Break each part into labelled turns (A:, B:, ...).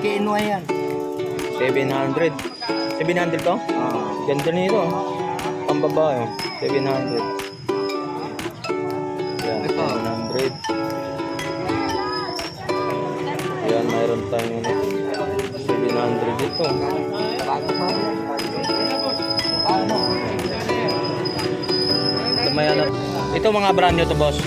A: Kikinuha yan.
B: 700. 700 to?
A: Ah.
B: Ganda nito. Pambabae. oh. 700. Yan,
A: Ito.
B: 700. Yan, mayroon tayong ano, 700 dito.
A: Bago pa rin. Ano?
B: Ito may ano. Ito mga brand new to, boss.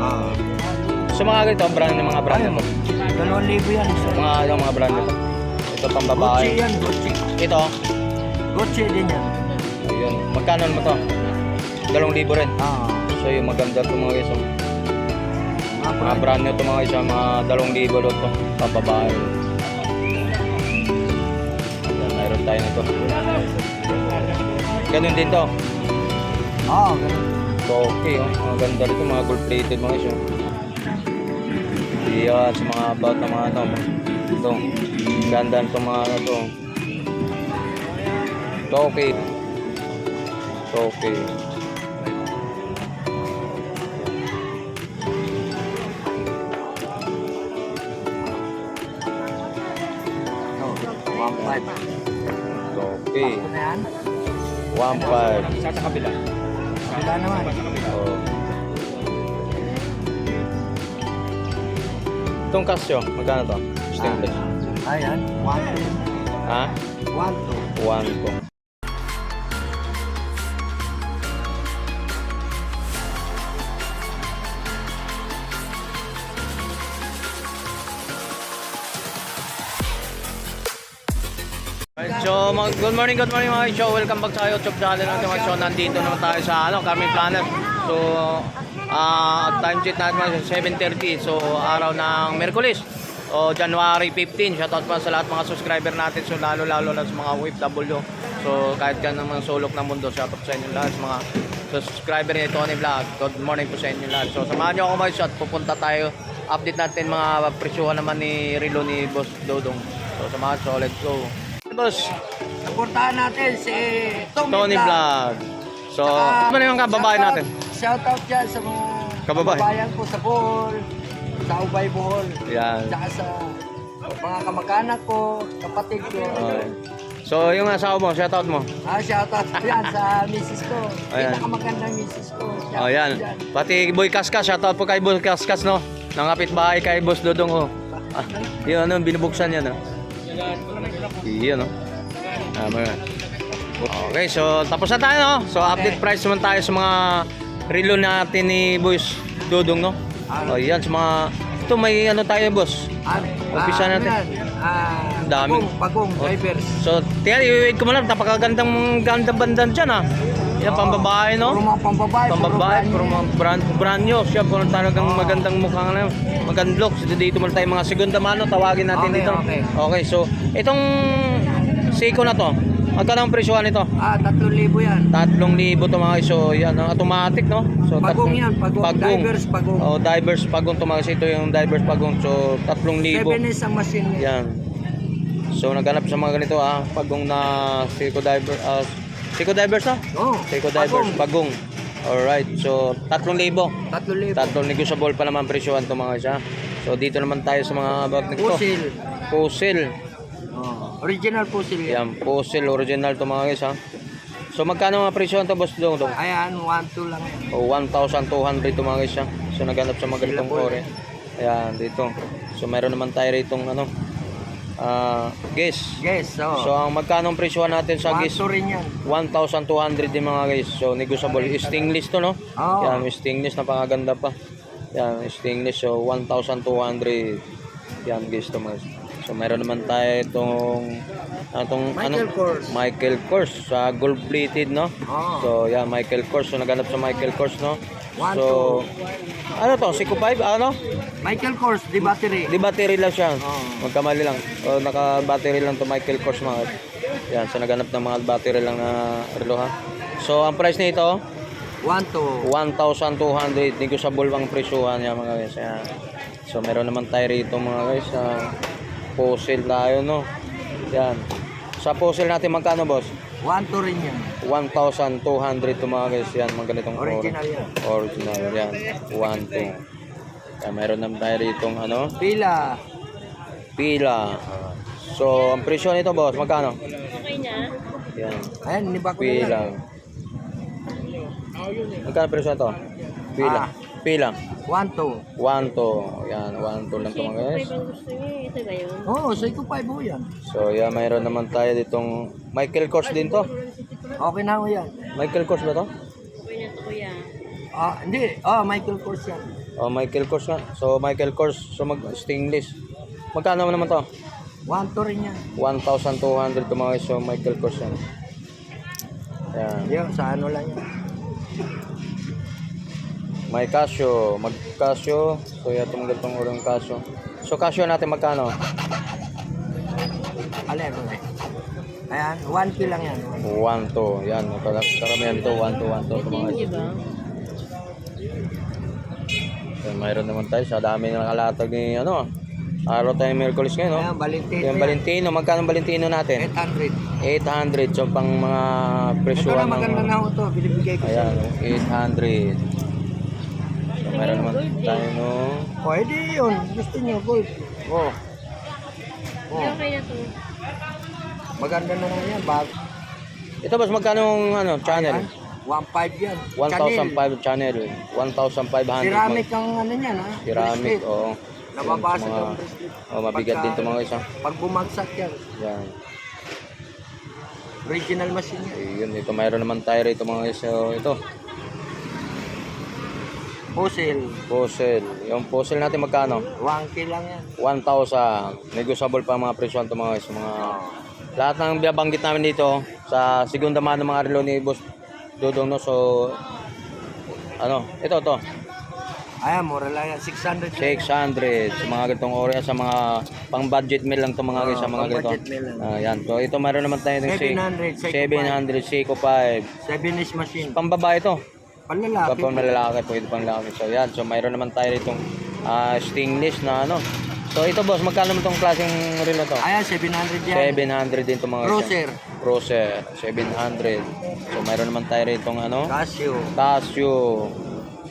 A: Ah.
B: So mga ganito, brand new mga brand new.
A: Dalawang libo yan. isa.
B: Mga yung mga brand new to. Ito pang
A: Gucci
B: babae.
A: yan, Gucci.
B: Ito.
A: Gucci din yan.
B: Ayun. Magkano mo to? Dalawang libo rin.
A: Ah.
B: So yung maganda to mga guys. oh.
A: Mga
B: brand new to mga isa, mga dalawang libo doon to. Pababae. Yan, mayroon tayo nito. Ganun din to.
A: Ah, ganun.
B: So, okay, oh. Mga ganda rito, mga gold plated mga isa. Yan, sa mga about na mga ano. Ito. Ganda nito mga ano to. So, okay. So, okay.
A: One five.
B: Okay.
A: Yan?
B: 1.5.
C: Sa kabila.
A: Wala naman.
B: Itong Casio, magkano to? Stainless.
A: Ayan, one two.
B: Ha?
A: One two.
B: One to. Alright, So, mag- good morning, good morning mga show. Welcome back sa YouTube channel natin mga show. Nandito naman tayo sa ano, Carmen Planet. So, ah time sheet natin mga 7.30. So, araw ng Merkulis. O, January 15. Shoutout pa sa lahat mga subscriber natin. So, lalo-lalo na sa mga OFW. So, kahit ka naman sulok ng mundo, shoutout sa inyo lahat. Sa mga subscriber ni Tony Vlog. Good morning po sa inyo lahat. So, samahan nyo ako mga shot. Pupunta tayo. Update natin mga presyuhan naman ni Rilo ni Boss Dodong. So, samahan. So, let's go. Boss,
A: Supportahan natin si Tommy,
B: Tony Vlog. So, ano yung kababae natin?
A: Shout out dyan sa mga
B: Kababae.
A: kababayan ko sa Bohol, sa Ubay Bohol,
B: Yan.
A: tsaka sa mga kamag-anak ko, kapatid ko.
B: Okay. So, yung asawa mo, shoutout mo.
A: Ah, shout out yan sa misis ko.
B: Ayan.
A: Pinakamagandang misis ko. Shout
B: Oh, yan.
A: dyan.
B: Pati Boy Kaskas, shoutout po kay Boy Kaskas, no? Nangapit bahay kay Boss Dodong, oh. Ah, yun, ano, binubuksan yan, no? Yun, no? Tama yan. Okay, so tapos na tayo, no? So, update price naman tayo sa mga relo natin ni Boss Dodong, no? Oh, yan, sa mga... Ito, may ano tayo, boss.
A: Ah,
B: Umpisa
A: ah, ano
B: natin.
A: Ah,
B: Dami.
A: Bagong, bagong
B: Oh.
A: drivers.
B: So, tiyan, i-wait ko mo lang. Napakagandang ganda bandan dyan, ha? Yan, pambabae, no?
A: Puro mga pambabae.
B: Pambabae,
A: puro
B: mga brand, brand new. Siya, puro talagang magandang mukha na. Magandang looks. Dito, dito muna tayo mga segunda mano. Tawagin natin
A: Okay,
B: dito.
A: okay.
B: Okay, so, itong Seiko na to. Magkano ang presyohan nito?
A: Ah, 3,000 yan.
B: Tatlong libo to mga iso. Yan, no? automatic, no? So,
A: Pagong yan, pagong. Divers, pagong.
B: Oh, divers pagong to mga ito yung divers pagong. So, tatlong libo.
A: 7 is ang machine.
B: Yan. So, naghanap sa mga ganito, ah. Pagong na Seiko diver, ah, Seiko divers, ah?
A: Oh,
B: Seiko divers,
A: pagong.
B: bagong. Alright, so tatlong libo.
A: 3,000.
B: Tatlong negotiable pa naman presyohan to mga isa. So dito naman tayo sa mga about nito.
A: Pusil.
B: Pusil.
A: Oh, original pusil yan.
B: Yan, pusil original to mga guys ha. So magkano mga presyohan to boss dong dong?
A: Ayan, 1-2 lang yan.
B: O 1,200 to mga guys ha. So naghanap sa
A: po,
B: ore. Ayan, dito. So meron naman tayo rito ano. Ah, guys.
A: Yes, oh.
B: So ang magkano ang presyohan natin sa guys?
A: 1-2 rin yan.
B: 1,200 din mga guys. So negotiable. Stainless to no?
A: Oo.
B: Yan, stainless napakaganda pa. Yan, stainless. So 1,200. Yan guys to mga. So meron naman tayo itong atong
A: Michael Kors.
B: Michael Kors sa gold plated no.
A: Oh.
B: So yan Michael Kors. So naghanap sa Michael Kors no.
A: One,
B: So ano to? Seiko 5 ano?
A: Michael Kors, di battery.
B: Di battery lang siya.
A: Oo.
B: Magkamali lang. O naka-battery lang to Michael Kors mga. Yan, so naghanap ng mga battery lang na relo ha. So ang price nito
A: 1-2.
B: 1,200 negotiable ang presyuhan niya mga guys. Yan. So meron naman tayo rito mga guys sa fossil tayo no. Yan. Sa fossil natin magkano boss?
A: 1-2 rin yan.
B: 1,200 to mga guys. Yan, mga ganitong.
A: Original yan.
B: Original yan. 1, 2. Yan, meron naman tayo rito ano.
A: Pila.
B: Pila. So, ang presyo nito, boss, magkano?
C: Okay na.
B: Yan.
A: Ayan, niba ko na
B: Pila. Magkano presyo nito? Pila.
A: Ah.
B: Pila.
A: 1, 2.
B: 1 to. Yan, 1 to lang ito mga guys.
C: Five ang gusto niyo. Ito ba yun?
A: Oo, oh, say ko 5 ho yan.
B: So, yan, mayroon naman tayo ditong Michael Kors din to.
A: Okay na ho yan.
B: Michael Kors ba to?
C: Okay na to kuya.
A: Ah, hindi. Ah, Michael Kors yan.
B: Oh, Michael Kors nga. So, Michael Kors. So, mag stainless. Magkano naman to?
A: 1, 2 rin yan.
B: 1,200 to mga guys. So, Michael Kors yan. Yan.
A: Yan, sa ano lang yan.
B: May Casio. Mag Casio. So, yan itong ganitong urang Casio. So, Casio natin magkano?
A: Alin ko Ayan, 1 k lang yan.
B: 1 to. Yan. Kar- Karamihan dito. 1 to 1 to. mga
C: ba?
B: Yan, mayroon naman tayo. Sa dami ng nakalatag ni ano. Araw tayo Merkulis ngayon, no?
A: Ayan, Valentino.
B: Yung
A: yan.
B: Valentino. Magkano ang Valentino natin?
A: 800.
B: 800. So, pang mga
A: Ito
B: presyo
A: na maganda na ho to. Binibigay ko sa
B: Ayan, 800. Meron naman tayo, no?
A: Pwede yun. Gusto niyo, gold. Oh. Oh,
C: okay na to.
A: maganda na nga yan. Bag.
B: Ito, boss, magkano yung ano, channel?
A: 1.5 yan.
B: 1,005 channel. 1,500.
A: Ceramic ang ano niyan, ha?
B: Ceramic, oo.
A: Nababasag
B: Yan,
A: ang
B: mga-
A: bracelet.
B: Oh, mabigat din to mga isa.
A: Pag bumagsak yan,
B: Yan.
A: original machine yan.
B: Ayun, ito mayroon naman tayo rito mga isa. Ito,
A: Fossil.
B: puzzle. Yung puzzle natin magkano?
A: 1K lang yan.
B: 1,000. Negotiable pa ang mga presyo nito mga isa. Mga lahat ng biyabanggit namin dito sa segunda mano mga relo ni Boss Dudong no. So ano, ito to.
A: Ayan, mura lang yan. 600.
B: 600 sa mga ganitong oras sa mga pang budget meal lang to mga guys sa mga ganito.
A: pang-budget meal lang.
B: Ah, yan. So ito meron naman tayo ng
A: 700, Seiko
B: 700 Seiko 5.
A: 7 is machine.
B: Pambabae to.
A: Panlalaki.
B: Kapag malalaki, pwede pang lalaki. So yan, so mayroon naman tayo itong ah, stainless na ano. So ito boss, magkano naman itong klaseng reel na to?
A: Ayan, 700 yan.
B: 700 din itong mga
A: Cruiser.
B: Cruiser, 700. So mayroon naman tayo rito ano?
A: Casio.
B: Casio.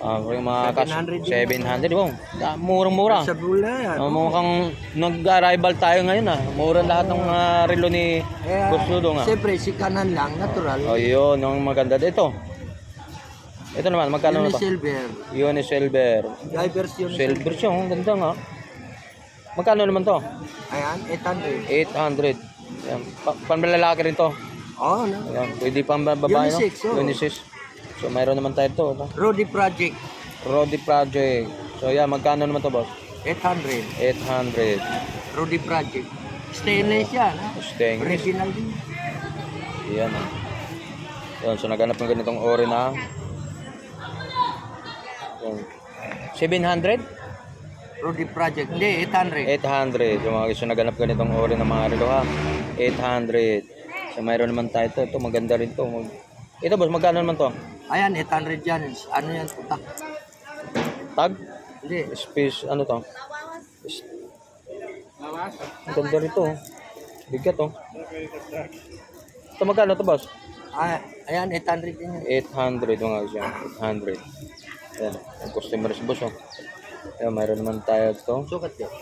B: Ah, yung mga Casio,
A: 700
B: 700. Wow, da- murang-mura.
A: Sa bula yan.
B: Oh, mukhang nag-arrival tayo ngayon ah. Mura lahat ng uh, relo ni
A: Eh,
B: Boss Ludo nga.
A: Siyempre, si kanan lang, natural.
B: Oh, yun, yung maganda. Ito. Ito naman, magkano na to?
A: silver.
B: Yun is silver.
A: Divers yun.
B: Silver siya, ang ganda nga. Magkano naman to?
A: Ayan, 800.
B: 800. Yan. Pa panlalaki rin to.
A: Oh, no.
B: Ayan. Pwede pang babae, no?
A: Unisex, oh.
B: Unisex. So, mayroon naman tayo to. No?
A: Rudy Project.
B: Rodi Project. So, yan. Magkano naman to, boss?
A: 800.
B: 800.
A: Rudy Project. Stainless yan. ha?
B: Stainless.
A: Original din.
B: Yan. ah. Yan. So, naghanap ng ganitong ori na. Yan. 700?
A: Rudy Project. Hindi, 800.
B: 800. Yung mga gusto naghanap ganitong ori ng mga relo ha. 800. So mayroon naman tayo ito. Ito maganda rin to. Mag... Ito boss, magkano naman to?
A: Ayan, 800 yan. Ano yan? Putak.
B: Tag?
A: Hindi.
B: Space, ano to? Is- Ang ganda rito. oh. Bigat oh. Ito magkano to boss?
A: Ah, ayan, 800 din yan.
B: 800 mga yan. 800. Yan. Ang customer si boss oh. Yan, mayroon naman tayo ito.
A: Sukat yan.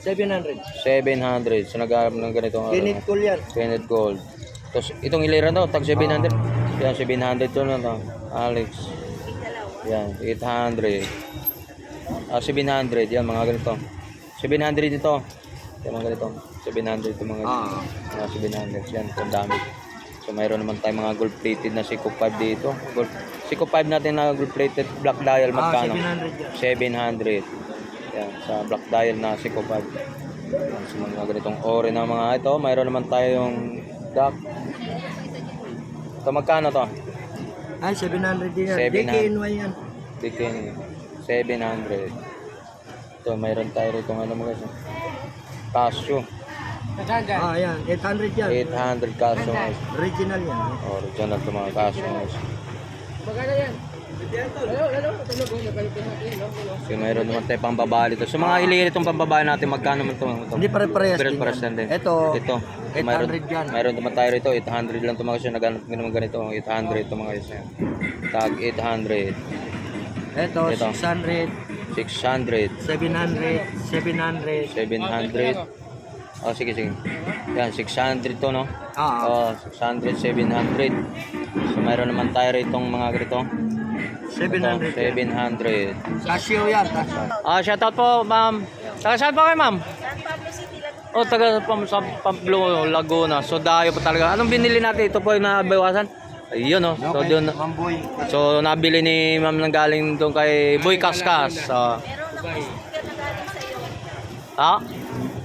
A: 700.
B: 700. So naghanap ng ganitong ori.
A: Pinit cool yan.
B: Painted gold. Tapos itong ilera to, tag 700. Yan, 700 to na to. Alex. Yan, 800. Ah, 700. Yan, mga ganito. 700 ito. Yan, mga ganito. 700 ito mga
A: Ah.
B: mga 700. Yan, ang dami. So, mayroon naman tayong mga gold plated na 5 dito. Gold, Seiko 5 natin na gold plated black dial
A: Ah,
B: magkano?
A: 700 yan.
B: 700. Yan, sa black dial na Seiko 5. Yan, sa mga ganitong ori na mga ito, mayroon naman tayong duck. Ito magkano to?
A: Ay, 700 din yan.
B: 700.
A: DKNY yan.
B: Bikini. 700. Ito, mayroon tayo rito ano mga guys. Casio.
A: Ah, ayan. 800 yan.
B: 800 Casio.
A: Original yan.
B: Original to mga Casio. Guys. So, mayroon naman tayo pang babae dito. So, mga iliri itong pambabae natin, magkano man ito?
A: Hindi pare-parehas
B: Pero
A: din
B: pares
A: yan.
B: lang din.
A: Ito,
B: Ito.
A: 800 yan.
B: Mayroon naman tayo rito, 800 lang ito mga kasi naghanap nga naman ganito, 800 ito mga kasi. Tag 800.
A: Ito,
B: Ito.
A: 600.
B: 600.
A: 700, 700.
B: 700. Oh, sige, sige. Yan, 600 to, no?
A: Ah,
B: Oh, 600, 700. So, mayroon naman tayo rito mga ganito.
A: 700.
B: Ito, 700.
A: Casio yan, Casio.
B: Ah, shoutout po, ma'am. Taga saan pa kayo, ma'am? Oh, taga Pam sa Pablo, Laguna. So, dayo pa talaga. Anong binili natin? Ito po yung nabawasan. Ayun, oh. So,
A: Okay,
B: doon. So, nabili ni ma'am ng galing doon kay Boy Kaskas. So,
C: Meron ako sticker na galing sa'yo.
B: ha?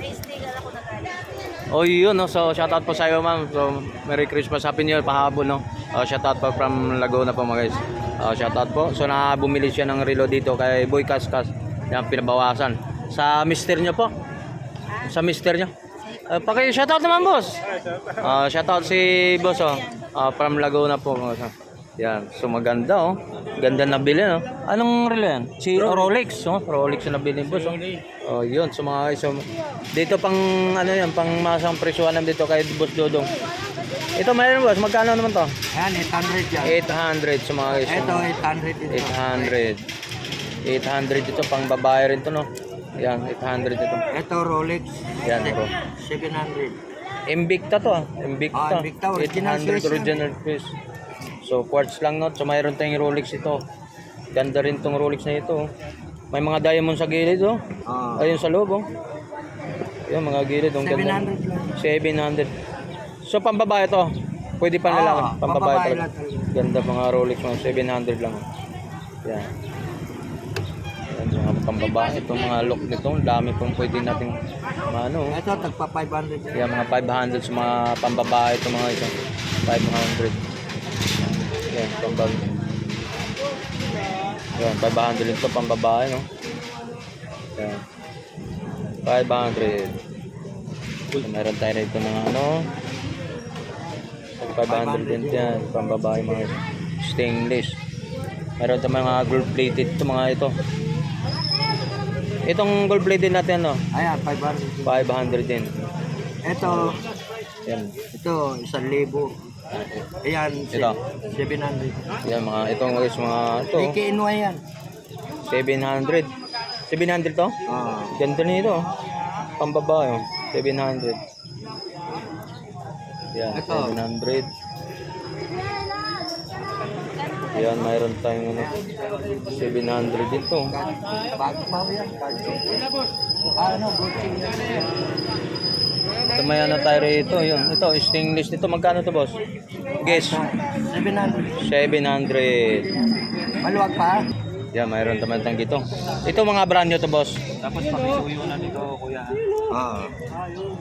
C: May sticker ako na galing.
B: Oh, yun, no? So, shoutout po sa iyo, ma'am. So, Merry Christmas, Happy New Year, pahabol, no? Uh, shoutout po from Laguna po, mga guys. Uh, shoutout po. So, na bumili siya ng relo dito kay Boy Kaskas. Yan, pinabawasan. Sa mister niyo po. Sa mister niyo. Uh, paki shoutout naman, boss. Uh, shoutout si boss, oh. Uh, from Laguna po. mga guys. Yan. So, maganda, oh. Ganda na bili, no? Anong relo yan? Si Rolex, oh. Rolex na nabili, boss, oh. Oh, yun. So, mga guys, so, dito pang, ano yan, pang masang presyohan naman dito kay Boss Dodong. Ito, mayroon, boss. Magkano naman to?
A: Ayan, 800 yan.
B: 800 sa mga guys.
A: Ito, 800 ito.
B: 800. 800 ito, pang babae rin to, no? Yan, 800 ito.
A: Ito, Rolex.
B: Yan, bro.
A: 700.
B: Invicta to, ah. Invicta.
A: Ah, Invicta, original
B: 800
A: Swiss yan.
B: original Swiss. So, quartz lang, no? So, mayroon tayong Rolex ito. Ganda rin tong Rolex na ito. oh. May mga diamond sa gilid, oh.
A: Ah,
B: Ayun sa loob, oh. Ayun, mga gilid, oh. Ganda.
A: 700 lang.
B: 700. So, pambabae to. Pwede pa lalaki.
A: Ah,
B: pambabae
A: pambabae
B: talaga. Ganda mga Rolex mga 700 lang. Yan. Yan, mga pambabae. Itong mga look nito. Ang dami pong pwede natin ano.
A: Ito, tagpa 500 yan.
B: Mga 500 sa mga pambabae. Ito mga ito. 500. Yan, pambabae. Yan, 500 ito pambabae, no? Yan. 500. So, meron tayo rito mga ano. 500 din yan. Pambabae mga stainless. Meron tayong mga gold plated ito mga ito. Itong gold plated natin ano,
A: Ayan, 500.
B: 500 din.
A: Ito,
B: Yan.
A: ito, 1,000. Ayan,
B: Ito.
A: 700.
B: Yan mga itong guys mga ito.
A: DKNY yan.
B: 700. 700 to?
A: Ah,
B: Ganda nito. oh. Pambabae. oh. 700. Yan,
A: Ito.
B: 700. Yan, mayroon tayong ano, 700 dito.
A: bago pa yan. Ah, Ano, yan.
B: Ito may ano tayo rito. Yun, ito, stainless nito. Magkano to boss? Guess.
A: 700.
B: 700.
A: Maluwag pa?
B: Yan, mayroon naman tayong dito. Ito mga brand nyo to boss.
A: Tapos pakisuyo na dito, kuya. Ah.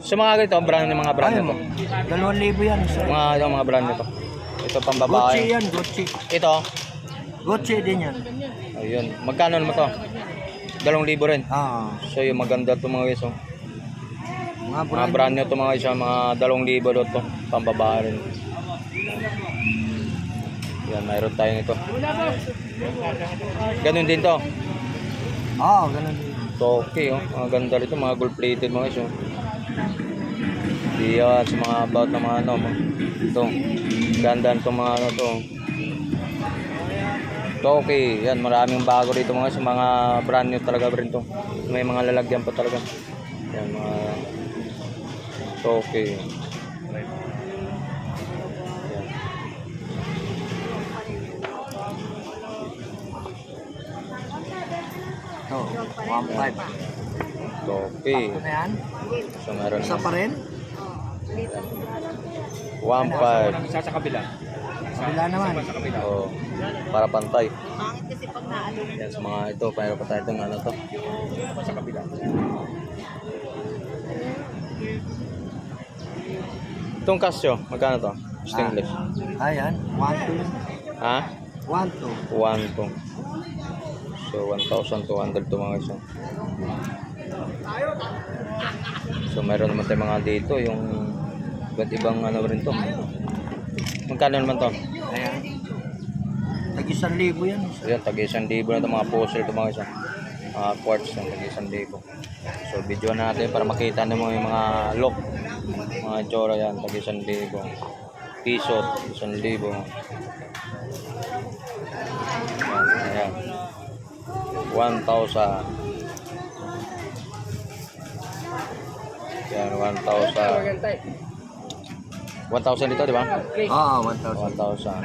B: Sa mga ganito, brand ng mga brand to.
A: Dalawang libo yan. sir.
B: Mga, yung mga brand nyo to. Ito pang
A: Gucci
B: babae.
A: yan, Gucci.
B: Ito.
A: Gucci din yan.
B: Ayun. Magkano naman to? Dalawang libo rin.
A: Ah.
B: So yung maganda to mga guys. Oh.
A: Mga
B: Mga
A: brand.
B: brand nyo to mga guys. ah, Mga dalawang libo to. Pambabae rin. Yan, mayroon tayo nito. Ganun din to.
A: Oo, ganun din.
B: So, okay, oh. Mga ganda rito, mga gold plated mga oh. Di yan, sa mga about na mga ano, ito. Ganda nito mga ano to. So, okay, yan, maraming bago rito mga guys, mga brand new talaga rin to. May mga lalagyan pa talaga. Yan, mga So, okay.
A: Ito, 1.5.
B: So, okay.
A: Sakto na yan?
B: So, meron
A: Isa pa rin?
B: 1.5.
A: Sa kabila naman.
B: Oh, para pantay.
C: Pangit kasi pag naalo.
B: Yan sa mga ito, pero pa tayo itong ano to. Sa kabila. Itong Casio, magkano to? Stainless.
A: Ayan, 1.2.
B: Ha?
A: 1.2.
B: 1 to. So, 1,200 to mga isa. So, meron naman tayo mga dito, yung iba't ibang ano rin to. Magkano naman to?
A: Ayan. Tag 1,000 yan.
B: So, yan, tag isang libo na ito mga poster ito mga isa. Mga quartz ng tag isang libo. So, video natin para makita nyo yung mga look. Mga tsura yan, tag isang libo. Piso, isang libo. Ayan. 1,000. Yan, 1,000. 1,000 dito, di ba?
A: Oo, 1,000.
B: 1,000.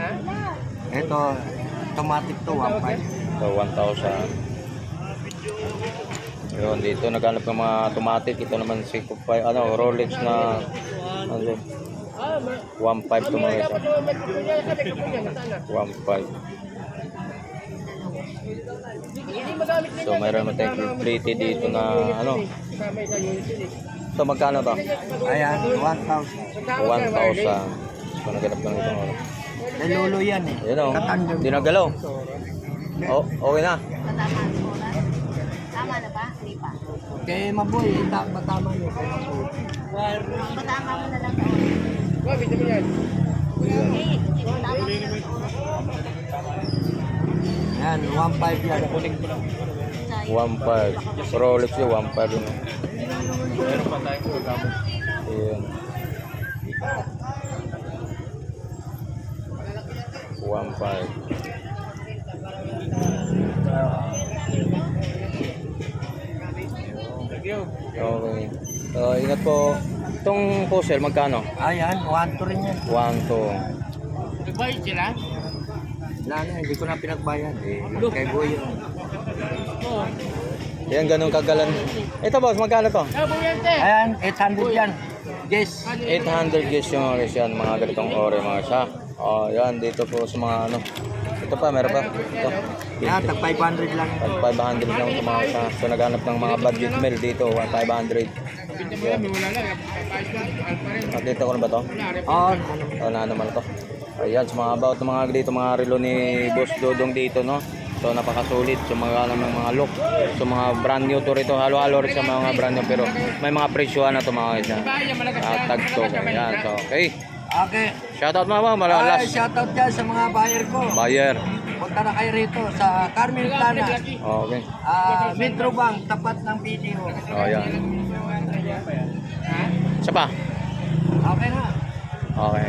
A: Ito, automatic to, 1,500.
B: So, 1,000. Yun, dito naghanap ng mga automatic. Ito naman si Kupay, ano, Rolex na, ano yun? 1.5 to mga isa. 1.5. So, mayroon naman tayong pretty dito na, ano? So, magkano to?
A: Ayan, 1,000.
B: 1,000. So, naghanap ng itong, ano?
A: Nalulo yan eh.
B: Yun o,
A: Katandem.
B: hindi nagalaw. Oh, okay na.
C: Tama na ba? Hindi pa.
A: Kay Maboy, ta matama nyo.
C: Matama mo na lang. Okay, tama mo na lang.
A: Yan, 1,500 yan.
B: 1.5. Sa Rolex yun, 1.5 yun. Meron pa tayong pagkamo. Ayan. 1.5. Okay. So, ingat po. Itong puzzle, magkano?
A: Ayan, 1 to rin yan.
B: 1, 2.
A: Wala na, hindi ko na pinagbayad. Eh, kay Boy yun.
B: Yan, ganun kagalan. Ito boss, magkano to?
A: Ayan, 800 yan. Yes.
B: 800 guys yung guys yan, mga ganitong ore mga siya. Oh, yan dito po sa mga ano. Ito pa, meron pa. Ito.
A: Yan, tag 500 lang.
B: Pag 500 lang ito mga siya. So naghanap ng mga budget meal dito, 500. Yan. Nakita ko na ba to?
A: Oo,
B: O na naman to. Ayan, sa mga about ng mga dito, mga relo ni Boss Dodong dito, no? So napakasulit sa mga ano, ng mga look. So mga brand new to rito, halo-halo rin sa mga brand new pero may mga presyohan na to mga guys. Uh, tag to. Ayan, so okay.
A: Okay.
B: Shoutout mga mga
A: Ay,
B: malalas.
A: shoutout dyan sa mga buyer ko.
B: Buyer.
A: Punta na kayo rito sa Carmen Plana.
B: Okay.
A: Ah, Metro Bank, tapat ng video.
B: Oh, yan. Isa pa.
A: Okay na.
B: Okay.